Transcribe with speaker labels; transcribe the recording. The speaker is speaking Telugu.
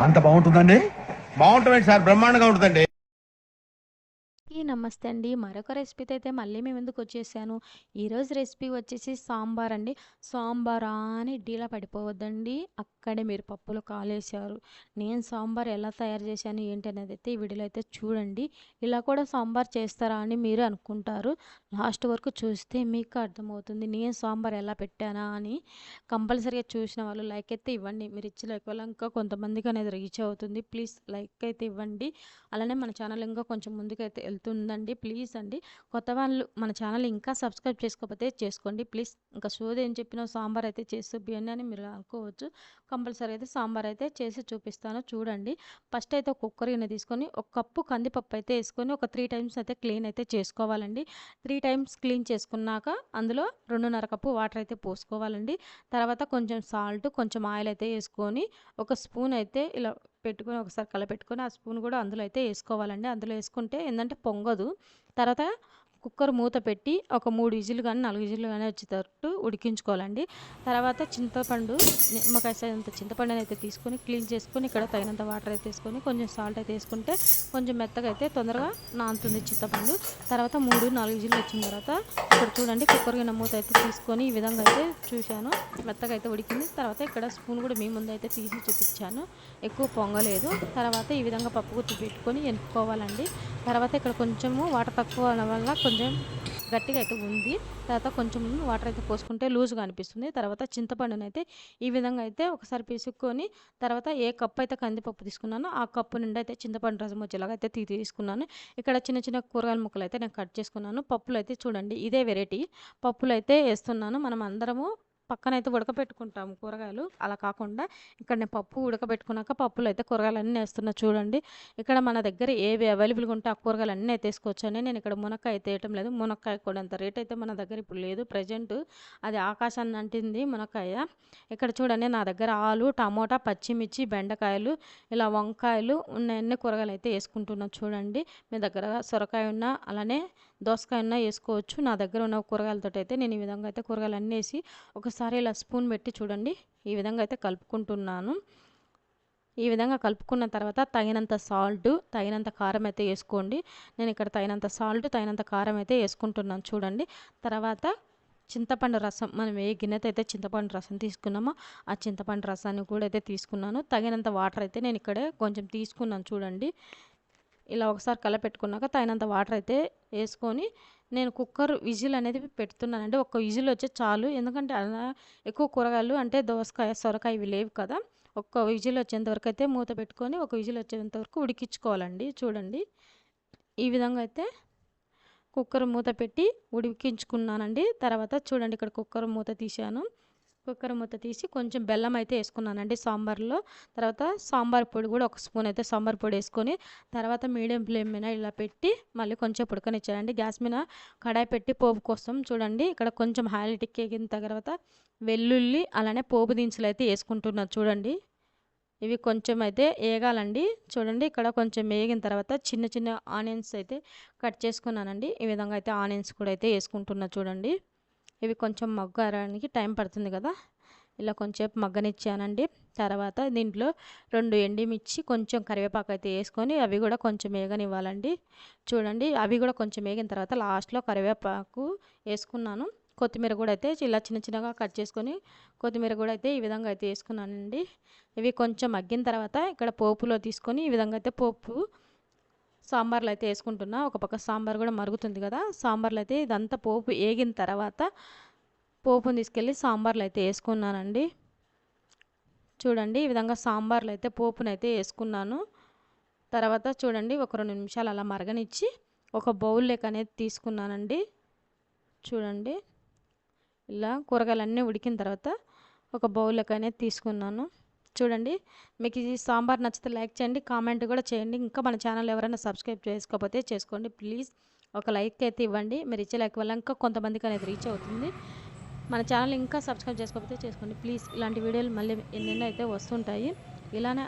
Speaker 1: అంత బాగుంటుందండి?
Speaker 2: బాగుంటుంది సార్ బ్రహ్మాండంగా ఉంటుందండి.
Speaker 3: నమస్తే అండి. మరొక రెసిపీతో అయితే మళ్ళీ మేము ఎందుకు వచ్చేసాను? ఈరోజు రెసిపీ వచ్చేసి సాంబార్ అండి. సాంబార్ అని డీలా పడిపోవద్దండి. అక్కడే మీరు పప్పులు కాలేశారు. నేను సాంబార్ ఎలా తయారు చేశాను ఏంటి అనేది అయితే ఈ వీడియోలో అయితే చూడండి. ఇలా కూడా సాంబార్ చేస్తారా అని మీరు అనుకుంటారు. లాస్ట్ వరకు చూస్తే మీకు అర్థమవుతుంది. నేను సాంబార్ ఎలా పెట్టానా అని కంపల్సరీగా చూసిన వాళ్ళు లైక్ అయితే ఇవ్వండి. మీరు ఇచ్చిన లైక్ వల్ల ఇంకా కొంతమందికి అనేది రీచ్ అవుతుంది. ప్లీజ్ లైక్ అయితే ఇవ్వండి. అలానే మన ఛానల్ ఇంకా కొంచెం ముందుకైతే ఉందండి. ప్లీజ్ అండి. కొత్త వాళ్ళు మన ఛానల్ ఇంకా సబ్స్క్రైబ్ చేసుకోకపోతే చేసుకోండి. ప్లీజ్ ఇంకా సోది ఏం చెప్పినా సాంబార్ అయితే చేసి చూపియండి అని మీరు అనుకోవచ్చు. కంపల్సరీ అయితే సాంబార్ అయితే చేసి చూపిస్తాను. చూడండి. ఫస్ట్ అయితే ఒక కుక్కర్ గిన్నె తీసుకొని ఒక కప్పు కందిపప్పు అయితే వేసుకొని ఒక త్రీ టైమ్స్ అయితే క్లీన్ అయితే చేసుకోవాలండి. త్రీ టైమ్స్ క్లీన్ చేసుకున్నాక అందులో రెండున్నర కప్పు వాటర్ అయితే పోసుకోవాలండి. తర్వాత కొంచెం సాల్ట్ కొంచెం ఆయిల్ అయితే వేసుకొని ఒక స్పూన్ అయితే ఇలా పెట్టుకొని ఒకసారి కలపెట్టుకొని ఆ స్పూన్ కూడా అందులో అయితే వేసుకోవాలండి. అందులో వేసుకుంటే ఏంటంటే పొంగదు. తర్వాత కుక్కర్ మూత పెట్టి ఒక మూడు విజిల్ కానీ నాలుగు విజిల్ కానీ వచ్చేటట్టు ఉడికించుకోవాలండి. తర్వాత చింతపండు నిమ్మకాయ సైజంత చింతపండుని అయితే తీసుకొని క్లీన్ చేసుకొని ఇక్కడ తగినంత వాటర్ అయితే వేసుకొని కొంచెం సాల్ట్ అయితే వేసుకుంటే కొంచెం మెత్తగా అయితే తొందరగా నానుతుంది చింతపండు. తర్వాత మూడు నాలుగు విజిల్ వచ్చిన తర్వాత ఇక్కడ చూడండి కుక్కర్ గిన్నె మూత అయితే తీసుకొని ఈ విధంగా అయితే చూశాను. మెత్తగా అయితే ఉడికింది. తర్వాత ఇక్కడ స్పూన్ కూడా మీ ముందు అయితే తీసి చూపించాను. ఎక్కువ పొంగలేదు. తర్వాత ఈ విధంగా పప్పు గుర్తు పెట్టుకొని ఎన్నుకోవాలండి తర్వాత ఇక్కడ కొంచెము వాటర్ తక్కువ వల్ల కొంచెం గట్టిగా అయితే ఉంది. తర్వాత కొంచెం వాటర్ అయితే పోసుకుంటే లూజ్గా అనిపిస్తుంది. తర్వాత చింతపండుని అయితే ఈ విధంగా అయితే ఒకసారి పిసుక్కొని తర్వాత ఏ కప్పు అయితే కందిపప్పు తీసుకున్నానో ఆ కప్పు నుండి అయితే చింతపండు రసం వచ్చేలాగా అయితే తీ తీసుకున్నాను. ఇక్కడ చిన్న చిన్న కూరగాయల ముక్కలు అయితే నేను కట్ చేసుకున్నాను. పప్పులు అయితే చూడండి ఇదే వెరైటీ పప్పులు అయితే వేస్తున్నాను. మనం అందరము పక్కన అయితే ఉడకబెట్టుకుంటాము కూరగాయలు. అలా కాకుండా ఇక్కడ నేను పప్పు ఉడకబెట్టుకున్నాక పప్పులు అయితే కూరగాయలు అన్నీ వేస్తున్నా చూడండి. ఇక్కడ మన దగ్గర ఏవి అవైలబుల్గా ఉంటే ఆ కూరగాయలు అన్నీ అయితే వేసుకోవచ్చని నేను ఇక్కడ మునక్కాయ అయితే వేయటం లేదు. మునక్కాయ కూడా అంత రేట్ అయితే మన దగ్గర ఇప్పుడు లేదు. ప్రజెంట్ అది ఆకాశాన్ని అంటింది మునక్కాయ. ఇక్కడ చూడండి నా దగ్గర ఆలు టమోటా పచ్చిమిర్చి బెండకాయలు ఇలా వంకాయలు ఉన్న అన్ని కూరగాయలు అయితే వేసుకుంటున్నాను చూడండి. మీ దగ్గర సొరకాయ ఉన్నా అలానే దోసకాయ ఉన్నా వేసుకోవచ్చు. నా దగ్గర ఉన్న కూరగాయలతో అయితే నేను ఈ విధంగా అయితే కూరగాయలు అన్నీ ఒకసారి ఇలా స్పూన్ పెట్టి చూడండి. ఈ విధంగా అయితే కలుపుకుంటున్నాను. ఈ విధంగా కలుపుకున్న తర్వాత తగినంత సాల్ట్ తగినంత కారం అయితే వేసుకోండి. నేను ఇక్కడ తగినంత సాల్ట్ తగినంత కారం అయితే వేసుకుంటున్నాను చూడండి. తర్వాత చింతపండు రసం మనం ఏ గిన్నెతో అయితే చింతపండు రసం తీసుకున్నామో ఆ చింతపండు రసాన్ని కూడా అయితే తీసుకున్నాను. తగినంత వాటర్ అయితే నేను ఇక్కడే కొంచెం తీసుకున్నాను చూడండి. ఇలా ఒకసారి కలపెట్టుకున్నాక తగినంత వాటర్ అయితే వేసుకొని నేను కుక్కర్ విజిల్ అనేది పెడుతున్నానండి. ఒక విజిల్ వచ్చే చాలు. ఎందుకంటే ఎక్కువ కూరగాయలు అంటే దోసకాయ సొరకాయ ఇవి లేవు కదా. ఒక్క విజిల్ వచ్చేంత వరకు అయితే మూత పెట్టుకొని ఒక విజిల్ వచ్చేంత వరకు ఉడికించుకోవాలండి. చూడండి. ఈ విధంగా అయితే కుక్కర్ మూత పెట్టి ఉడికించుకున్నానండి. తర్వాత చూడండి ఇక్కడ కుక్కర్ మూత తీశాను. కుక్కర్ మూత తీసి కొంచెం బెల్లం అయితే వేసుకున్నానండి సాంబార్లో. తర్వాత సాంబార్ పొడి కూడా ఒక స్పూన్ అయితే సాంబార్ పొడి వేసుకొని తర్వాత మీడియం ఫ్లేమ్ మీద ఇలా పెట్టి మళ్ళీ కొంచెం ఉడకనిచ్చానండి. గ్యాస్ మీద కడాయి పెట్టి పోపు కోసం చూడండి ఇక్కడ కొంచెం ఆయిల్ ఎక్కిన తర్వాత వెల్లుల్లి అలానే పోపు దినుసులు అయితే వేసుకుంటున్నారు చూడండి. ఇవి కొంచెం అయితే వేగాలండి. చూడండి ఇక్కడ కొంచెం వేగిన తర్వాత చిన్న చిన్న ఆనియన్స్ అయితే కట్ చేసుకున్నానండి. ఈ విధంగా అయితే ఆనియన్స్ కూడా అయితే వేసుకుంటున్నా చూడండి. ఇవి కొంచెం మగ్గడానికి టైం పడుతుంది కదా. ఇలా కొంచెం మగ్గనిచ్చానండి. తర్వాత దీంట్లో రెండు ఎండిమిర్చి కొంచెం కరివేపాకు అయితే వేసుకొని అవి కూడా కొంచెం వేగనివ్వాలండి. చూడండి అవి కూడా కొంచెం వేగిన తర్వాత లాస్ట్లో కరివేపాకు వేసుకున్నాను. కొత్తిమీర కూడా అయితే ఇలా చిన్న చిన్నగా కట్ చేసుకొని కొత్తిమీర కూడా అయితే ఈ విధంగా అయితే వేసుకున్నానండి. ఇవి కొంచెం మగ్గిన తర్వాత ఇక్కడ పోపులో తీసుకొని ఈ విధంగా అయితే పోపు సాంబార్లు అయితే వేసుకుంటున్నా. ఒక పక్క సాంబార్ కూడా మరుగుతుంది కదా సాంబార్లు అయితే ఇదంతా పోపు ఏగిన తర్వాత పోపుని తీసుకెళ్ళి సాంబార్లు అయితే వేసుకున్నానండి. చూడండి ఈ విధంగా సాంబార్లు అయితే పోపుని అయితే వేసుకున్నాను. తర్వాత చూడండి ఒక రెండు నిమిషాలు అలా మరగనిచ్చి ఒక బౌల్ లెక్క అనేది తీసుకున్నానండి. చూడండి ఇలా కూరగాయలన్నీ ఉడికిన తర్వాత ఒక బౌల్ లెక్క అనేది తీసుకున్నాను. చూడండి. మీకు ఈ సాంబార్ నచ్చితే లైక్ చేయండి కామెంట్ కూడా చేయండి. ఇంకా మన ఛానల్ ఎవరైనా సబ్స్క్రైబ్ చేసుకోకపోతే చేసుకోండి. ప్లీజ్ ఒక లైక్ అయితే ఇవ్వండి. మీరు ఇచ్చే లైక్ వల్ల ఇంకా కొంతమందికి అనేది రీచ్ అవుతుంది. మన ఛానల్ ఇంకా సబ్స్క్రైబ్ చేసుకోకపోతే చేసుకోండి. ప్లీజ్ ఇలాంటి వీడియోలు మళ్ళీ ఎన్నెన్నో అయితే వస్తుంటాయి. ఇలానే